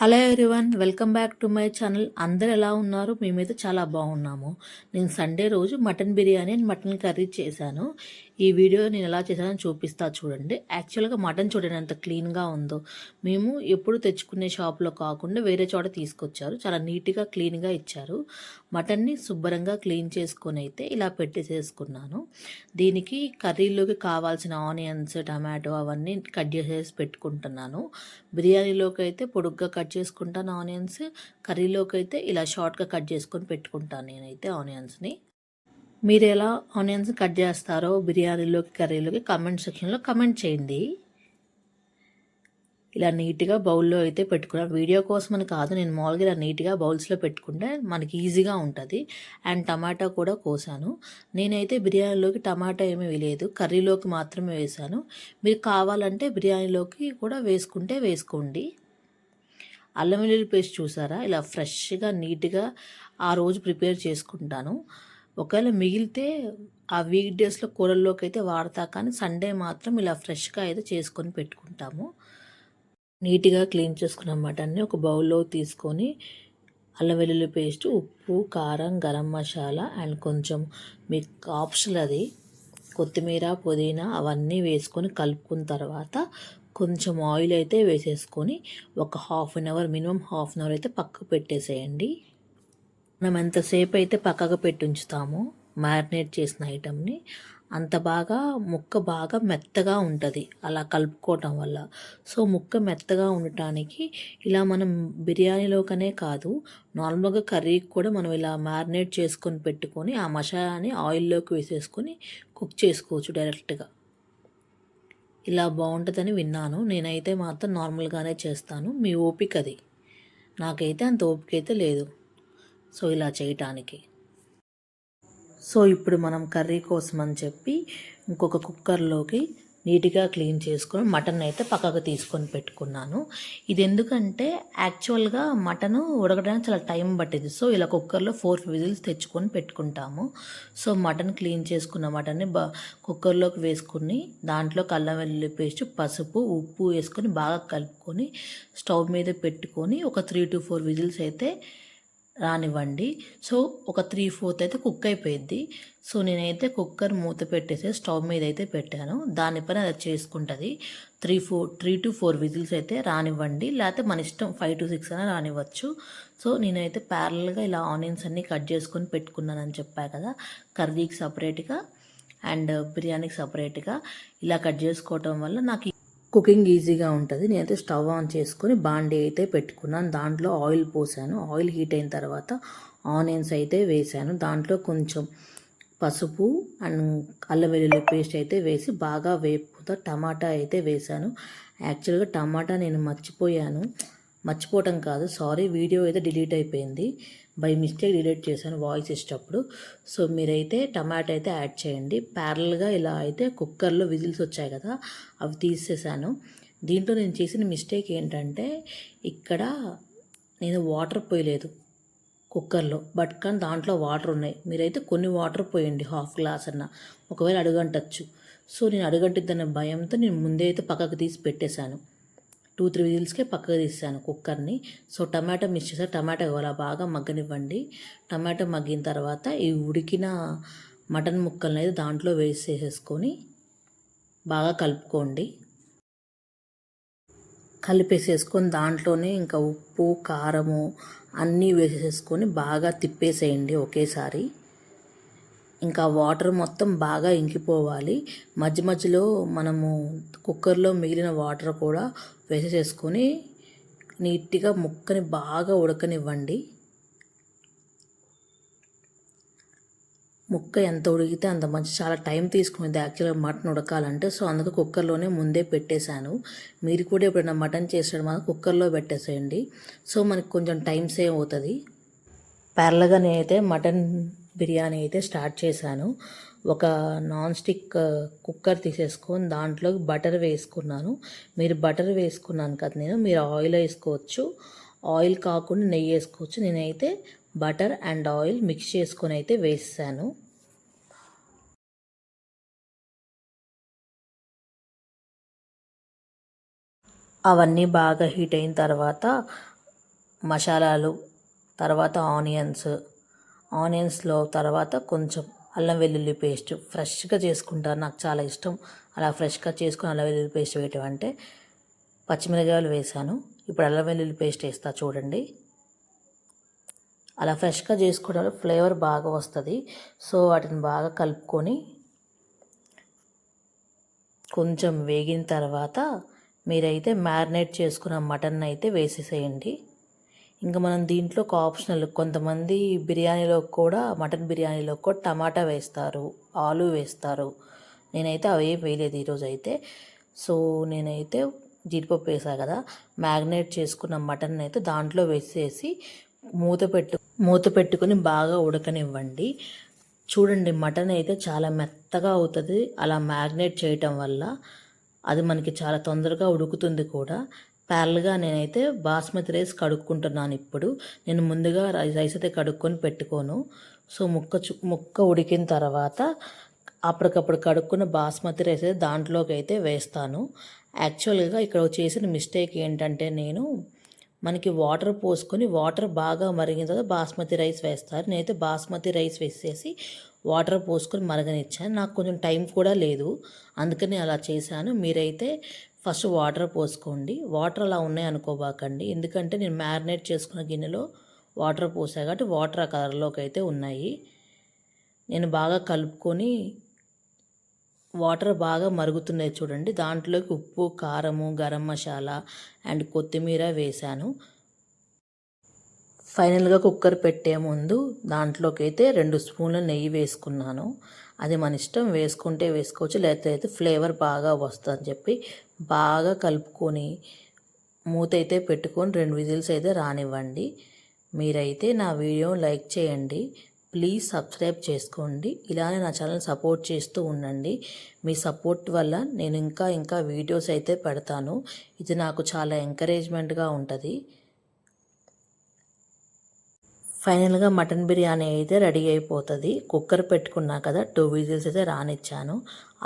Hello everyone welcome back to my channel. అందరు ఎలా ఉన్నారు? మేమైతే చాలా బాగున్నాము. నేను సండే రోజు mutton biryani and mutton curry చేశాను. ఈ వీడియో నేను ఎలా చేశానో చూపిస్తా చూడండి. యాక్చువల్గా మటన్ చూడండి ఎంత క్లీన్గా ఉందో. మేము ఎప్పుడు తెచ్చుకునే షాప్లో కాకుండా వేరే చోట తీసుకొచ్చారు. చాలా నీట్గా క్లీన్గా ఇచ్చారు. మటన్ని శుభ్రంగా క్లీన్ చేసుకొని అయితే ఇలా పెట్టేసేసుకున్నాను. దీనికి కర్రీలోకి కావాల్సిన ఆనియన్స్ టమాటో అవన్నీ కట్ చేసేసి పెట్టుకుంటున్నాను. బిర్యానీలోకి అయితే పొడుగ్గా కట్ చేసుకుంటాను ఆనియన్స్. కర్రీలోకి అయితే ఇలా షార్ట్గా కట్ చేసుకొని పెట్టుకుంటాను నేనైతే ఆనియన్స్ని. మీరు ఎలా ఆనియన్స్ కట్ చేస్తారో బిర్యానీలోకి కర్రీలోకి కమెంట్ సెక్షన్లో కమెంట్ చేయండి. ఇలా నీట్గా బౌల్లో అయితే పెట్టుకున్నాను వీడియో కోసం అని కాదు నేను మామూలుగా ఇలా నీట్గా బౌల్స్లో పెట్టుకుంటే మనకి ఈజీగా ఉంటుంది. అండ్ టమాటా కూడా కోసాను. నేనైతే బిర్యానీలోకి టమాటా ఏమీ వేయలేదు. కర్రీలోకి మాత్రమే వేసాను. మీరు కావాలంటే బిర్యానీలోకి కూడా వేసుకుంటే వేసుకోండి. అల్లం వెల్లుల్లి పేస్ట్ చూసారా? ఇలా ఫ్రెష్గా నీట్గా ఆ రోజు ప్రిపేర్ చేసుకుంటాను. ఒకవేళ మిగిలితే ఆ వీక్ డేస్లో కూరల్లోకి అయితే వాడతా కానీ సండే మాత్రం ఇలా ఫ్రెష్గా అయితే చేసుకొని పెట్టుకుంటాము. నీట్గా క్లీన్ చేసుకున్న మటన్ని ఒక బౌల్లో తీసుకొని అల్లం వెల్లుల్లి పేస్ట్ ఉప్పు కారం గరం మసాలా అండ్ కొంచెం మీకు ఆప్షన్ అది కొత్తిమీర పుదీనా అవన్నీ వేసుకొని కలుపుకున్న తర్వాత కొంచెం ఆయిల్ అయితే వేసేసుకొని ఒక half an hour minimum half an hour అయితే పక్కకు పెట్టేసేయండి. మనం ఎంతసేపు అయితే పక్కకు పెట్టి మ్యారినేట్ చేసిన ఐటమ్ని అంత బాగా ముక్క బాగా మెత్తగా ఉంటుంది. అలా కలుపుకోవటం వల్ల. సో ముక్క మెత్తగా ఉండటానికి ఇలా మనం బిర్యానీలోకనే కాదు నార్మల్గా కర్రీకి కూడా మనం ఇలా మ్యారినేట్ చేసుకొని పెట్టుకొని ఆ మసాలాని ఆయిల్లోకి వేసేసుకొని కుక్ చేసుకోవచ్చు డైరెక్ట్గా. ఇలా బాగుంటుందని విన్నాను. నేనైతే మాత్రం నార్మల్గానే చేస్తాను. మీ ఓపిక అది నాకైతే అంత ఓపిక అయితే లేదు. సో ఇలా చేయటానికి. సో ఇప్పుడు మనం కర్రీ కోసం అని చెప్పి ఇంకొక కుక్కర్లోకి నీట్గా క్లీన్ చేసుకొని మటన్ అయితే పక్కకు తీసుకొని పెట్టుకున్నాను. ఇది ఎందుకంటే యాక్చువల్గా మటన్ ఉడకడానికి చాలా టైం పట్టేది. సో ఇలా కుక్కర్లో ఫోర్ విజిల్స్ తెచ్చుకొని పెట్టుకుంటాము. సో మటన్ క్లీన్ చేసుకున్న మటన్ని బా కుక్కర్లోకి వేసుకుని దాంట్లో కల్లం వెల్లుల్లి పేస్ట్ పసుపు ఉప్పు వేసుకొని బాగా కలుపుకొని స్టవ్ మీద పెట్టుకొని ఒక త్రీ టు ఫోర్ విజిల్స్ అయితే రానివ్వండి. సో ఒక త్రీ ఫోర్త్ అయితే కుక్ అయిపోయింది సో నేనైతే కుక్కర్ మూత పెట్టేసి స్టవ్ మీద అయితే పెట్టాను. దానిపైన అది చేసుకుంటుంది. Three four three to four whistles అయితే రానివ్వండి. లేకపోతే మన ఇష్టం ఫైవ్ టు సిక్స్ అయినా రానివ్వచ్చు. సో నేనైతే ప్యారల్గా ఇలా ఆనియన్స్ అన్నీ కట్ చేసుకొని పెట్టుకున్నానని చెప్పా కదా. కర్రీకి సపరేట్గా అండ్ బిర్యానీకి సపరేట్గా ఇలా కట్ చేసుకోవటం వల్ల నాకు కుకింగ్ ఈజీగా ఉంటుంది. నేనైతే స్టవ్ ఆన్ చేసుకొని బాండీ అయితే పెట్టుకున్నాను. దాంట్లో ఆయిల్ పోసాను. ఆయిల్ హీట్ అయిన తర్వాత ఆనియన్స్ అయితే వేసాను. దాంట్లో కొంచెం పసుపు అండ్ అల్లం వెల్లుల్లి పేస్ట్ అయితే వేసి బాగా వేపుతా టమాటా అయితే వేసాను. యాక్చువల్గా టమాటా నేను మర్చిపోయాను. మర్చిపోవటం కాదు. సారీ వీడియో అయితే డిలీట్ అయిపోయింది. బై మిస్టేక్ డిలీట్ చేశాను వాయిస్ ఇచ్చేటప్పుడు. సో మీరైతే టమాటా అయితే యాడ్ చేయండి. ప్యారల్గా ఇలా అయితే కుక్కర్లో విజిల్స్ వచ్చాయి కదా అవి తీసేసాను దీంట్లో నేను చేసిన మిస్టేక్ ఏంటంటే ఇక్కడ నేను వాటర్ పోయలేదు కుక్కర్లో బట్ కానీ దాంట్లో వాటర్ ఉన్నాయి. మీరైతే కొన్ని వాటర్ పోయండి హాఫ్ గ్లాస్ అన్న ఒకవేళ అడుగంటచ్చు. సో నేను అడుగంటిద్దన్న భయంతో నేను ముందే అయితే పక్కకు తీసి పెట్టేశాను. టూ త్రీ విజిల్స్కే పక్కకు తీసాను కుక్కర్ని. సో టమాటో మిక్స్ చేసా టమాటా అలా బాగా మగ్గనివ్వండి. టమాటో మగ్గిన తర్వాత ఈ ఉడికిన మటన్ ముక్కల్ని అయితే దాంట్లో వేసేసేసుకొని బాగా కలుపుకోండి. కలిపేసేసుకొని దాంట్లోనే ఇంకా ఉప్పు కారము అన్నీ వేసేసుకొని బాగా తిప్పేసేయండి ఒకేసారి. ఇంకా వాటర్ మొత్తం బాగా ఇంకిపోవాలి. మధ్య మధ్యలో మనము కుక్కర్లో మిగిలిన వాటర్ కూడా వేసేసుకొని నీట్గా ముక్కని బాగా ఉడకనివ్వండి. ముక్క ఎంత ఉడికితే అంత మంచి చాలా టైం తీసుకునేది యాక్చువల్గా మటన్ ఉడకాలంటే సో అందుకు కుక్కర్లోనే ముందే పెట్టేశాను. మీరు కూడా ఎప్పుడైనా మటన్ చేసాడు మాత్రం కుక్కర్లో పెట్టేసేయండి. సో మనకి కొంచెం టైం సేవ్ అవుతుంది. ప్యారల్గా నేనైతే మటన్ బిర్యానీ అయితే స్టార్ట్ చేశాను. ఒక నాన్ స్టిక్ కుక్కర్ తీసేసుకొని దాంట్లో బటర్ వేసుకున్నాను. మీరు బటర్ వేసుకున్నాను కదా నేను మీరు ఆయిల్ వేసుకోవచ్చు. ఆయిల్ కాకుండా నెయ్యి వేసుకోవచ్చు. నేనైతే బటర్ అండ్ ఆయిల్ మిక్స్ చేసుకొని అయితే వేసాను. అవన్నీ బాగా హీట్ అయిన తర్వాత మసాలాలు తర్వాత ఆనియన్స్ ఆనియన్స్లో తర్వాత కొంచెం అల్లం వెల్లుల్లి పేస్ట్ ఫ్రెష్గా చేసుకుంటారు నాకు చాలా ఇష్టం. అలా ఫ్రెష్గా చేసుకుని అల్లం వెల్లుల్లి పేస్ట్ వేయటం అంటే పచ్చిమిరపకాయలు వేసాను. ఇప్పుడు అల్లం వెల్లుల్లి పేస్ట్ వేస్తా చూడండి. అలా ఫ్రెష్గా చేసుకోవడం వల్ల ఫ్లేవర్ బాగా వస్తుంది. సో వాటిని బాగా కలుపుకొని కొంచెం వేగిన తర్వాత మీరైతే మ్యారినేట్ చేసుకున్న మటన్ అయితే వేసేసేయండి. ఇంకా మనం దీంట్లో ఒక ఆప్షనల్ కొంతమంది బిర్యానీలో కూడా మటన్ బిర్యానీలో కూడా టమాటా వేస్తారు ఆలు వేస్తారు. నేనైతే అవి వేయలేదు ఈరోజు అయితే సో నేనైతే జీడిపప్పు వేసా కదా మ్యాగ్నేట్ చేసుకున్న మటన్ అయితే దాంట్లో వేసేసి మూత పెట్టు మూత పెట్టుకొని బాగా ఉడకనివ్వండి. చూడండి మటన్ అయితే చాలా మెత్తగా అవుతుంది. అలా మ్యాగ్నేట్ చేయటం వల్ల అది మనకి చాలా తొందరగా ఉడుకుతుంది కూడా. ప్యారల్గా నేనైతే బాస్మతి రైస్ కడుక్కుంటున్నాను ఇప్పుడు. నేను ముందుగా రైస్ రైస్ అయితే కడుక్కొని పెట్టుకోను. సో ముక్క ముక్క ఉడికిన తర్వాత అప్పటికప్పుడు కడుక్కున్న బాస్మతి రైస్ అయితే దాంట్లోకి అయితే వేస్తాను. యాక్చువల్గా ఇక్కడ చేసిన మిస్టేక్ ఏంటంటే నేను మనకి వాటర్ పోసుకొని వాటర్ బాగా మరిగిన తర్వాత బాస్మతి రైస్ వేస్తారు. నేనైతే బాస్మతి రైస్ వేసేసి వాటర్ పోసుకొని మరగనిచ్చాను. నాకు కొంచెం టైం కూడా లేదు. అందుకని అలా చేశాను. మీరైతే ఫస్ట్ వాటర్ పోసుకోండి. వాటర్ అలా ఉన్నాయి అనుకోబాకండి. ఎందుకంటే నేను మ్యారినేట్ చేసుకున్న గిన్నెలో వాటర్ పోసా కాబట్టి వాటర్ ఆ కలర్లోకి అయితే ఉన్నాయి. నేను బాగా కలుపుకొని వాటర్ బాగా మరుగుతున్నాయి చూడండి. దాంట్లోకి ఉప్పు కారము గరం మసాలా అండ్ కొత్తిమీర వేశాను. ఫైనల్గా కుక్కర్ పెట్టే ముందు దాంట్లోకి అయితే రెండు స్పూన్ల నెయ్యి వేసుకున్నాను. అది మన ఇష్టం వేసుకుంటే వేసుకోవచ్చు లేకపోతే అయితే ఫ్లేవర్ బాగా వస్తుందని చెప్పి బాగా కలుపుకొని మూత అయితే పెట్టుకొని రెండు విజిల్స్ అయితే రానివ్వండి. మీరైతే నా వీడియో లైక్ చేయండి. ప్లీజ్ సబ్స్క్రైబ్ చేసుకోండి. ఇలానే నా ఛానల్ సపోర్ట్ చేస్తూ ఉండండి. మీ సపోర్ట్ వల్ల నేను ఇంకా ఇంకా వీడియోస్ అయితే పెడతాను. ఇది నాకు చాలా ఎంకరేజ్మెంట్గా ఉంటుంది. ఫైనల్గా మటన్ బిర్యానీ అయితే రెడీ అయిపోతుంది. కుక్కర్ పెట్టుకున్నా కదా టూ విజిల్స్ అయితే రానిచ్చాను.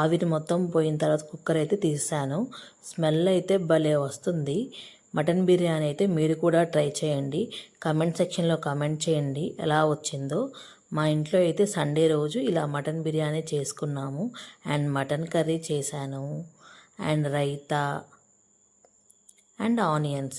ఆవిరి మొత్తం పోయిన తర్వాత కుక్కర్ అయితే తీసాను. స్మెల్ అయితే భలే వస్తుంది. మటన్ బిర్యానీ అయితే మీరు కూడా ట్రై చేయండి. కమెంట్ సెక్షన్లో కమెంట్ చేయండి ఎలా వచ్చిందో. మా ఇంట్లో అయితే సండే రోజు ఇలా మటన్ బిర్యానీ చేసుకున్నాము. అండ్ మటన్ కర్రీ చేశాను. And raita and onions.